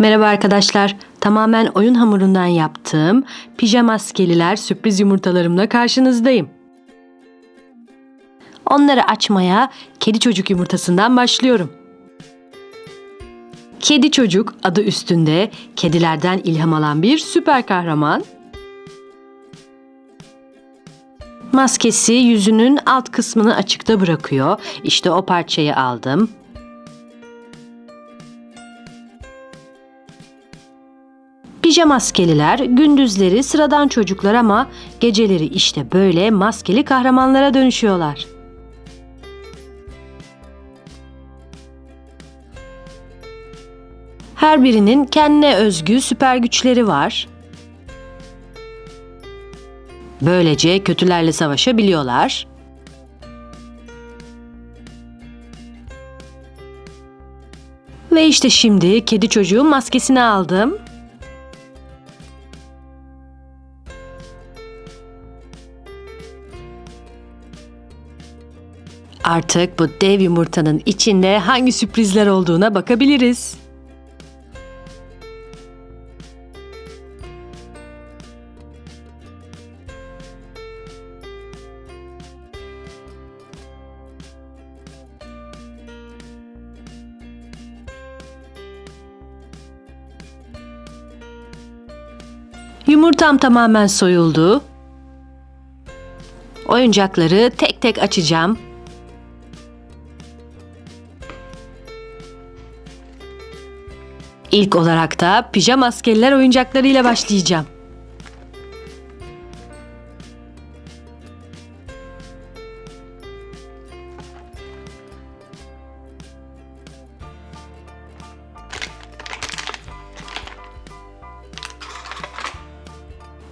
Merhaba arkadaşlar. Tamamen oyun hamurundan yaptığım pijamaskeliler sürpriz yumurtalarımla karşınızdayım. Onları açmaya kedi çocuk yumurtasından başlıyorum. Kedi çocuk adı üstünde kedilerden ilham alan bir süper kahraman. Maskesi yüzünün alt kısmını açıkta bırakıyor. İşte o parçayı aldım. Pijamaskeliler gündüzleri sıradan çocuklar ama geceleri işte böyle maskeli kahramanlara dönüşüyorlar. Her birinin kendine özgü süper güçleri var. Böylece kötülerle savaşabiliyorlar. Ve işte şimdi kedi çocuğun maskesini aldım. Artık bu dev yumurtanın içinde hangi sürprizler olduğuna bakabiliriz. Yumurtam tamamen soyuldu. Oyuncakları tek tek açacağım. İlk olarak da pijama askeriler oyuncaklarıyla başlayacağım.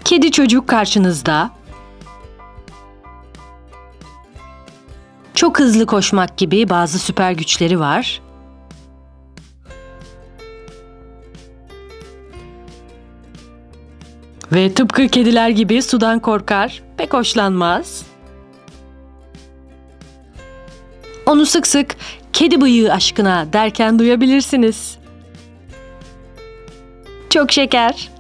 Kedi çocuk karşınızda. Çok hızlı koşmak gibi bazı süper güçleri var. Ve tıpkı kediler gibi sudan korkar, pek hoşlanmaz. Onu sık sık kedi bıyığı aşkına derken duyabilirsiniz. Çok şeker.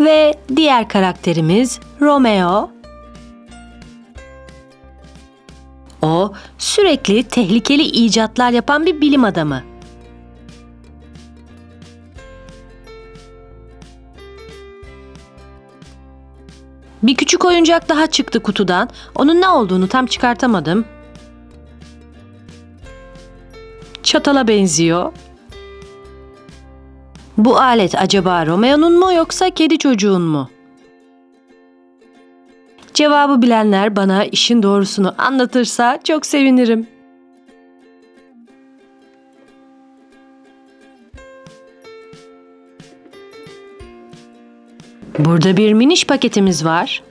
Ve diğer karakterimiz Romeo. O sürekli tehlikeli icatlar yapan bir bilim adamı. Bir küçük oyuncak daha çıktı kutudan. Onun ne olduğunu tam çıkartamadım. Çatala benziyor. Bu alet acaba Romeo'nun mu yoksa kedi çocuğun mu? Cevabı bilenler bana işin doğrusunu anlatırsa çok sevinirim. Burada bir miniş paketimiz var.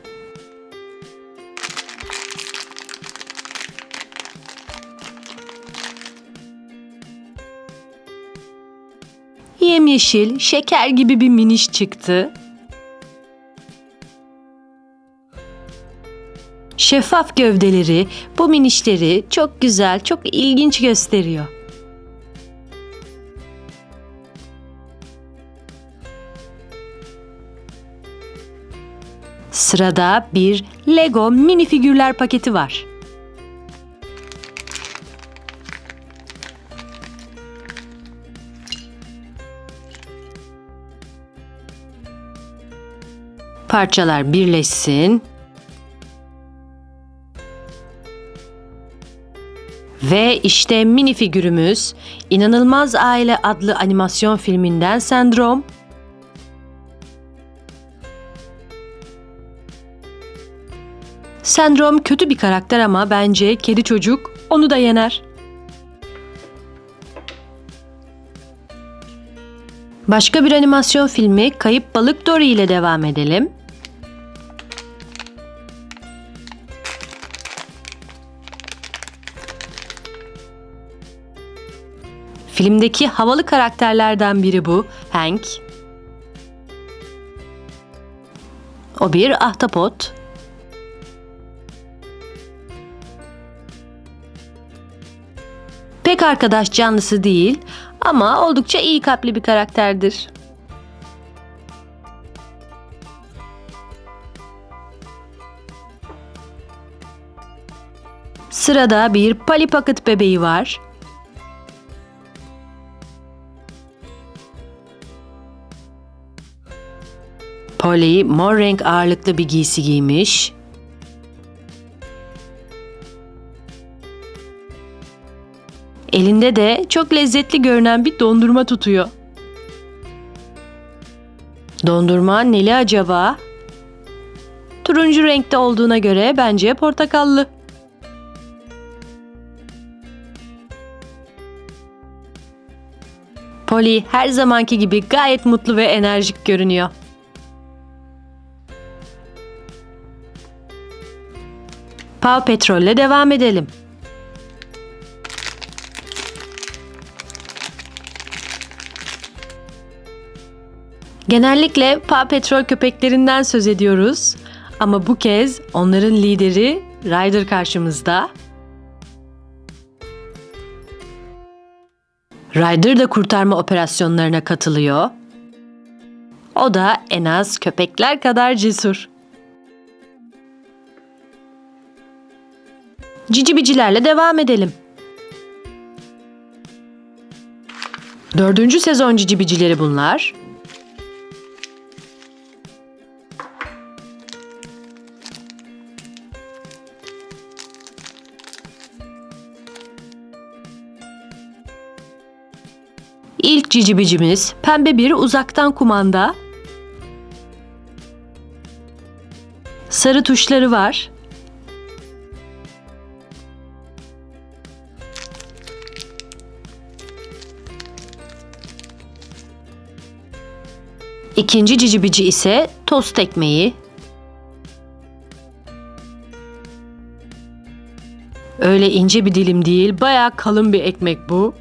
Yemyeşil, şeker gibi bir miniş çıktı. Şeffaf gövdeleri bu minişleri çok güzel, çok ilginç gösteriyor. Sırada bir Lego mini figürler paketi var. Parçalar birleşsin. Ve işte mini figürümüz İnanılmaz Aile adlı animasyon filminden Sendrom. Sendrom kötü bir karakter ama bence kedi çocuk onu da yener. Başka bir animasyon filmi Kayıp Balık Dory ile devam edelim. Filmdeki havalı karakterlerden biri bu, Hank. O bir ahtapot. Pek arkadaş canlısı değil ama oldukça iyi kalpli bir karakterdir. Sırada bir Polly Pocket bebeği var. Polly mor renk ağırlıklı bir giysi giymiş. Elinde de çok lezzetli görünen bir dondurma tutuyor. Dondurma neli acaba? Turuncu renkte olduğuna göre bence portakallı. Polly her zamanki gibi gayet mutlu ve enerjik görünüyor. Paw Patrol'le devam edelim. Genellikle Paw Patrol köpeklerinden söz ediyoruz. Ama bu kez onların lideri Ryder karşımızda. Ryder da kurtarma operasyonlarına katılıyor. O da en az köpekler kadar cesur. Cici bicilerle devam edelim. Dördüncü sezon cici bicileri bunlar. İlk cici bicimiz pembe bir uzaktan kumanda. Sarı tuşları var. İkinci cicibici ise tost ekmeği. Öyle ince bir dilim değil, bayağı kalın bir ekmek bu.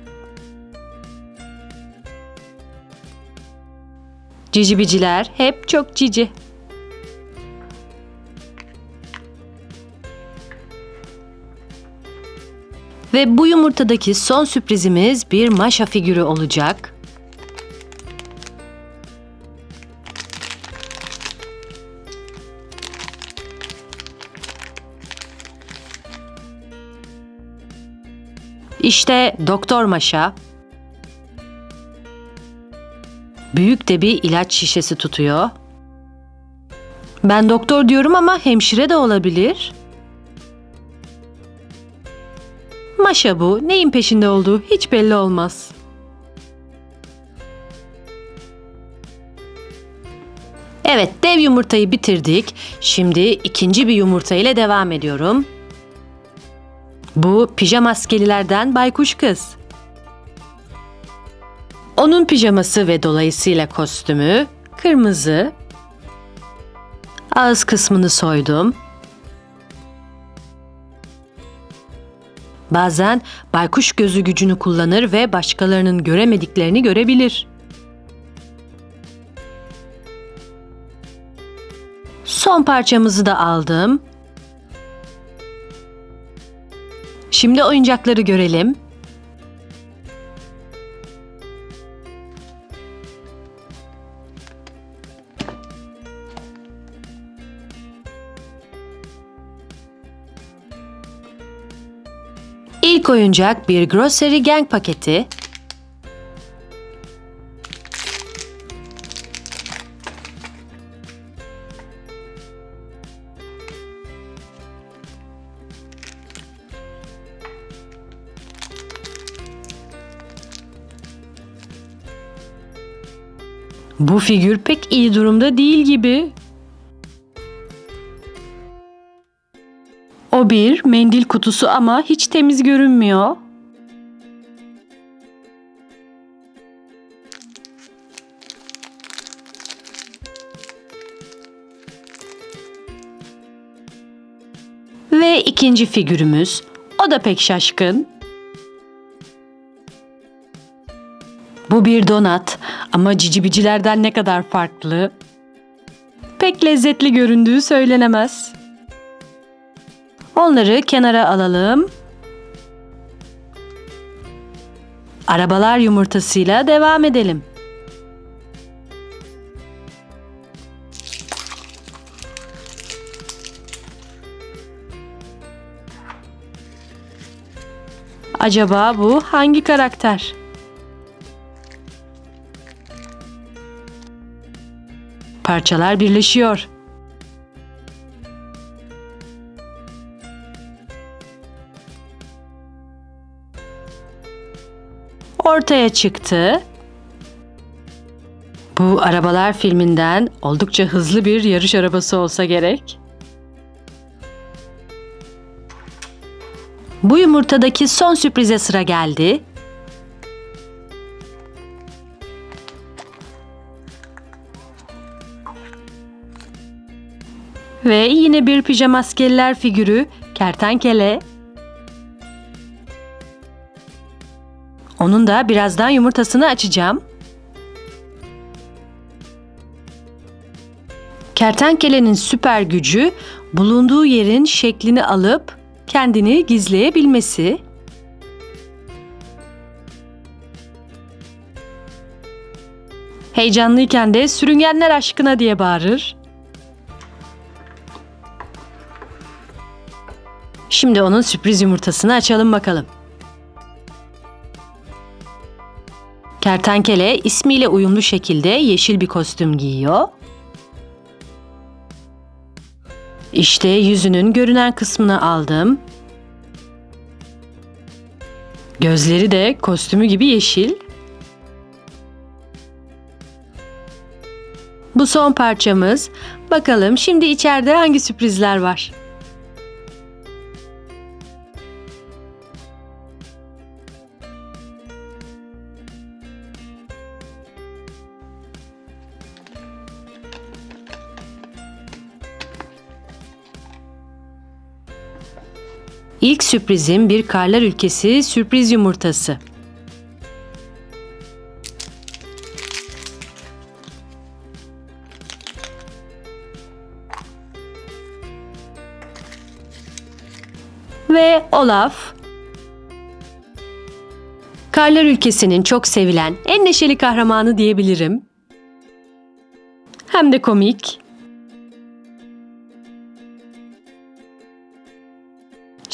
Cicibiciler hep çok cici. Ve bu yumurtadaki son sürprizimiz bir maşa figürü olacak. İşte Doktor Maşa. Büyük de bir ilaç şişesi tutuyor. Ben doktor diyorum ama hemşire de olabilir. Maşa bu. Neyin peşinde olduğu hiç belli olmaz. Evet, dev yumurtayı bitirdik. Şimdi ikinci bir yumurta ile devam ediyorum. Bu pijama maskelilerden baykuş kız. Onun pijaması ve dolayısıyla kostümü kırmızı. Ağız kısmını soydum. Bazen baykuş gözü gücünü kullanır ve başkalarının göremediklerini görebilir. Son parçamızı da aldım. Şimdi oyuncakları görelim. İlk oyuncak bir Grocery Gang paketi. Bu figür pek iyi durumda değil gibi. O bir mendil kutusu ama hiç temiz görünmüyor. Ve ikinci figürümüz. O da pek şaşkın. Bu bir donat ama cicibicilerden ne kadar farklı. Pek lezzetli göründüğü söylenemez. Onları kenara alalım. arabalar yumurtasıyla devam edelim. Acaba bu hangi karakter? Parçalar birleşiyor. Ortaya çıktı. Bu arabalar filminden oldukça hızlı bir yarış arabası olsa gerek. Bu yumurtadaki son sürprize sıra geldi. Ve yine bir pijamaskeliler figürü kertenkele. Onun da birazdan yumurtasını açacağım. Kertenkelenin süper gücü bulunduğu yerin şeklini alıp kendini gizleyebilmesi. Heyecanlıyken de sürüngenler aşkına diye bağırır. Şimdi onun sürpriz yumurtasını açalım bakalım. Kertenkele ismiyle uyumlu şekilde yeşil bir kostüm giyiyor. İşte yüzünün görünen kısmını aldım. Gözleri de kostümü gibi yeşil. Bu son parçamız. Bakalım şimdi içeride hangi sürprizler var? Sürprizim bir karlar ülkesi sürpriz yumurtası. Ve Olaf. Karlar ülkesinin çok sevilen en neşeli kahramanı diyebilirim. Hem de komik.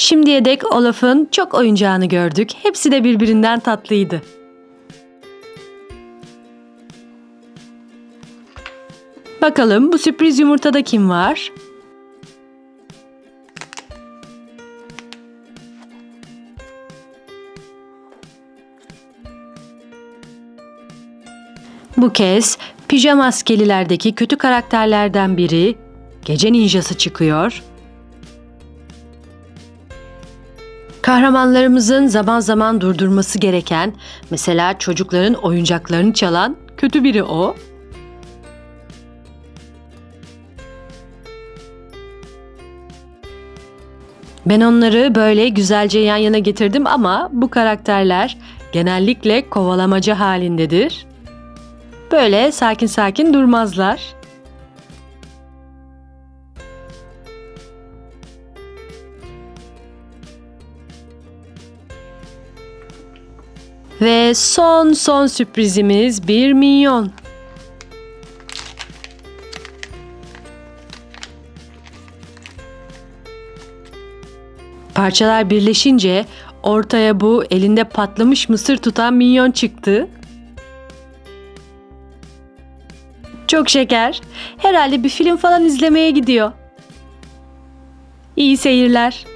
Şimdiye dek Olaf'ın çok oyuncağını gördük. Hepsi de birbirinden tatlıydı. Bakalım bu sürpriz yumurtada kim var? Bu kez pijamaskeli'lerdeki kötü karakterlerden biri gece ninjası çıkıyor. Kahramanlarımızın zaman zaman durdurması gereken, mesela çocukların oyuncaklarını çalan kötü biri o. Ben onları böyle güzelce yan yana getirdim ama bu karakterler genellikle kovalamaca halindedir. Böyle sakin sakin durmazlar. Ve son son sürprizimiz bir minyon. Parçalar birleşince ortaya bu elinde patlamış mısır tutan minyon çıktı. Çok şeker. Herhalde bir film falan izlemeye gidiyor. İyi seyirler.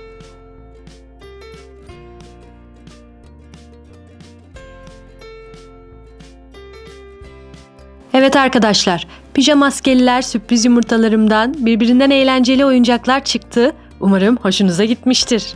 Evet arkadaşlar, pijamaskeliler sürpriz yumurtalarımdan birbirinden eğlenceli oyuncaklar çıktı. Umarım hoşunuza gitmiştir.